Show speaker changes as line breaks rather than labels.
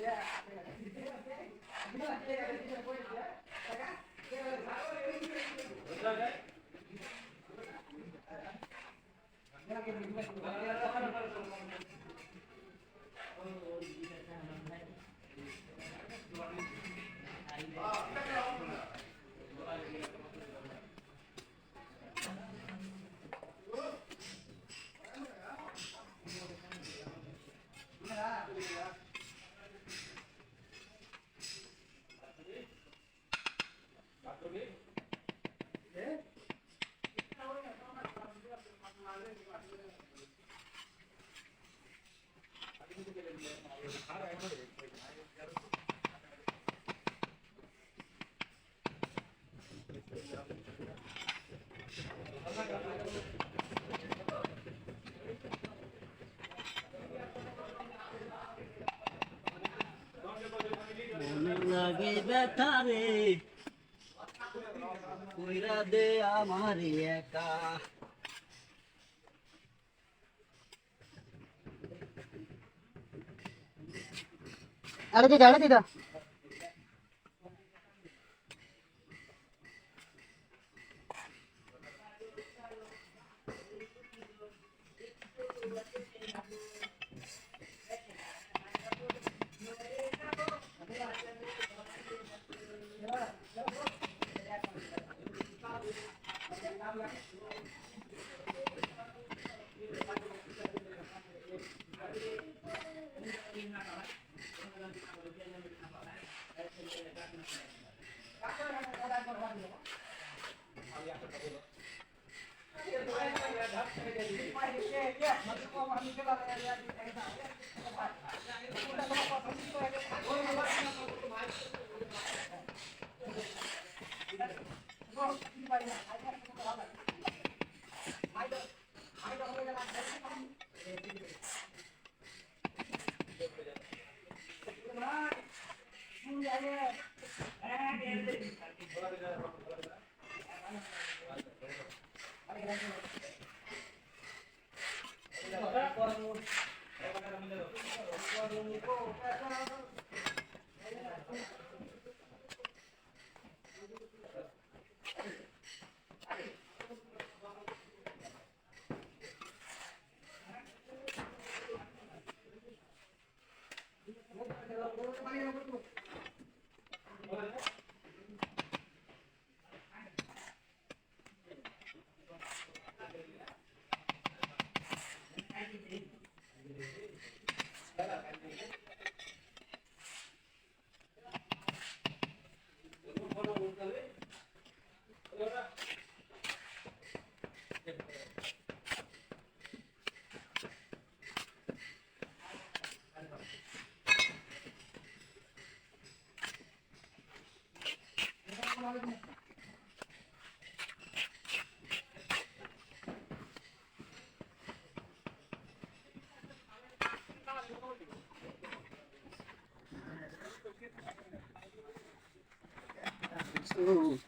Gracias. লাগে ব্যথা রে কইরা দে আমার একা
আরে দিদা আরে দিদা Gracias. Yeah. Gracias. Ooh.